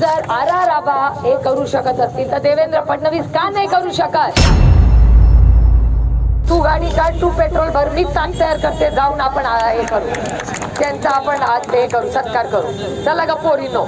जर R R आबा हे करू शकत असतील तर देवेंद्र फडणवीस का नाही करू शकत? तू गाडी काढ तू पेट्रोल भर मी ताक तयार करते जाऊन आपण हे करू. त्यांचा आपण आज हे करू सत्कार करू. चला का पोरीनो.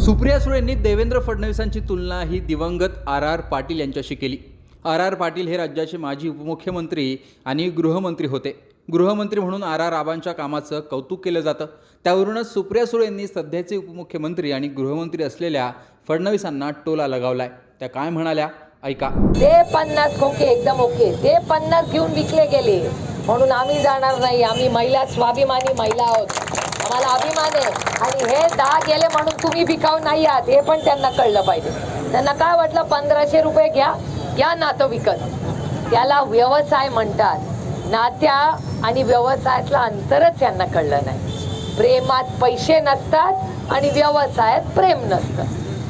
सुप्रिया सुळेंनी देवेंद्र फडणवीसांची तुलना ही दिवंगत आर आर पाटील यांच्याशी केली. आर आर पाटील हे राज्याचे माजी उपमुख्यमंत्री आणि गृहमंत्री होते. गृहमंत्री म्हणून आर आर राबांच्या कामाचं कौतुक केलं जातं. त्यावरूनच सुप्रिया सुळेंनी सध्याचे उपमुख्यमंत्री आणि गृहमंत्री असलेल्या फडणवीसांना टोला लगावलाय. त्या काय म्हणाल्या? ऐका. ते पन्नास खोके एकदम ओके. ते पन्नास घेऊन विकले गेले. म्हणून आम्ही जाणार नाही. आम्ही महिला स्वाभिमानी महिला आहोत. आम्हाला अभिमान आहे. आणि हे दहा गेले म्हणून तुम्ही बिकाऊ नाही आहात. हे पण त्यांना कळलं पाहिजे. त्यांना काय वाटलं? पंधराशे रुपये घ्या. घ्या नातं विकत. त्याला व्यवसाय म्हणतात. नात्या आणि व्यवसायातलं अंतरच यांना कळलं नाही. प्रेमात पैसे नसतात आणि व्यवसायात प्रेम नसतं.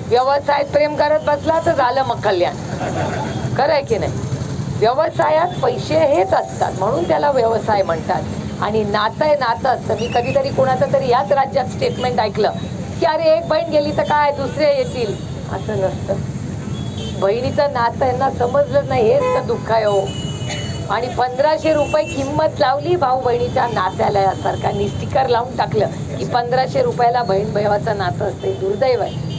व्यवसायात प्रेम करत बसला तर झालं मग कल्याण. खरं आहे की नाही? व्यवसायात पैसे हेच असतात म्हणून त्याला व्यवसाय म्हणतात. आणि नातं आहे नातं असतं. मी कधीतरी कोणाचं तरी याच राज्यात स्टेटमेंट ऐकलं की अरे एक बहीण गेली तर काय? दुसरे येतील. असं नसतं. बहिणीचं नातं यांना समजलं नाही. हेच तर दुःख आहे हो. आणि पंधराशे रुपये किंमत लावली भाऊ बहिणीच्या नात्याला. सरकारने स्टिकर लावून टाकलं की पंधराशे रुपयाला बहीण भावाचं नातं असते दुर्दैव आहे.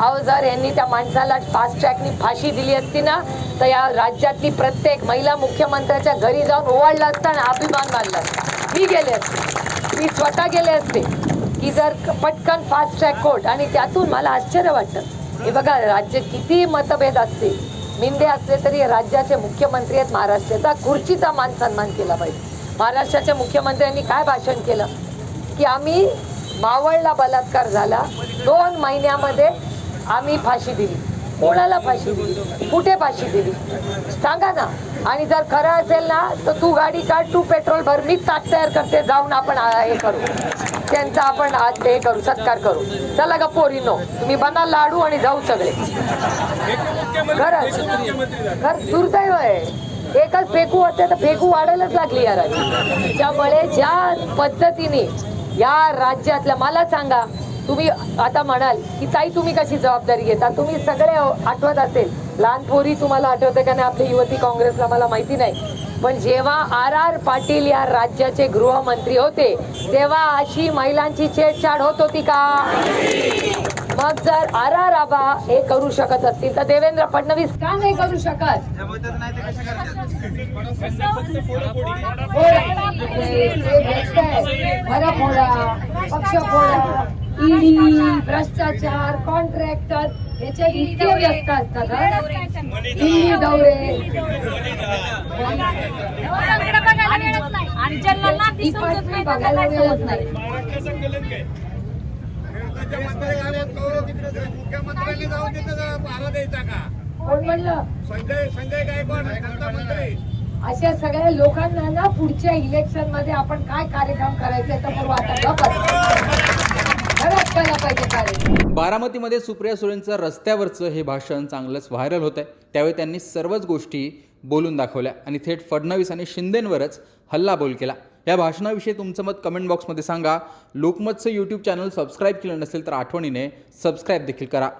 अहो जर यांनी त्या माणसाला फास्ट ट्रॅकनी फाशी दिली असती ना तर या राज्यातली प्रत्येक महिला मुख्यमंत्र्याच्या घरी जाऊन ओवाळलं असता आणि अभिमान मानला असता. मी गेले असते. मी स्वतः गेले असते की जर पटकन फास्ट ट्रॅक कोर्ट आणि त्यातून मला आश्चर्य वाटतं. हे बघा राज्य किती मतभेद असते. मिंदे असले तरी राज्याचे मुख्यमंत्री आहेत महाराष्ट्राचा. खुर्चीचा मान सन्मान केला पाहिजे. महाराष्ट्राच्या मुख्यमंत्र्यांनी काय भाषण केलं? की आम्ही मावळला बलात्कार झाला. दोन महिन्यामध्ये आम्ही फाशी दिली. कोणाला फाशी दिली? कुठे फाशी दिली? सांगा ना. आणि जर खरं असेल ना तर तू गाडी काढ तू पेट्रोल भर. मी ताक तयार करते. जाऊन आपण हे करू. त्यांचा आपण आज हे करू. सत्कार करू. चला का पोरीनो हो, तुम्ही बना लाडू आणि जाऊ सगळे. खरंच खरं दुर्दैव आहे. एकच फेकू होते तर फेकू वाढायलाच लागली या राज्यात त्यामुळे ज्या पद्धतीने या राज्यातल्या मला सांगा तुम्ही आता म्हणाल की ताई तुम्ही कशी जबाबदारी घेता? तुम्ही सगळे आठवत असेल. लहान पोरी तुम्हाला आठवते का नाही? आपली युवती काँग्रेसला मला माहिती नाही. पण जेव्हा आर आर पाटील या राज्याचे गृहमंत्री होते तेव्हा अशी महिलांची छेडछाड होत होती का मग जर आर आर आबा हे करू शकत असतील तर देवेंद्र फडणवीस का नाही करू शकत फोडा पक्ष फोडा ईडी भ्रष्टाचार कॉन्ट्रॅक्टर याच्या इतके व्यस्त असतात? ईडी दौरे. बघायला नाही. मुख्यमंत्र्यांनी जाऊन तिथं द्यायचा का? कोण म्हणलं? संजय संजय गायकवाड त्यांचा मंत्री. अशा सगळ्या लोकांना ना पुढच्या इलेक्शनमध्ये आपण काय कार्यक्रम करायचे तर पूर्व आता गप्प. खरंच केला पाहिजे कार्यक्रम बारामतीमध्ये सुप्रिया सुळेंचं रस्त्यावरचं हे भाषण चांगलंच व्हायरल होतं त्यावेळी त्यांनी सर्वच गोष्टी बोलून दाखवल्या आणि थेट फडणवीस आणि शिंदेंवरच हल्लाबोल केला. या भाषणाविषयी तुमचं मत कमेंट बॉक्समध्ये सांगा. लोकमतचं यूट्यूब चॅनल सबस्क्राईब केलं नसेल तर आठवणीने सबस्क्राईब देखील करा.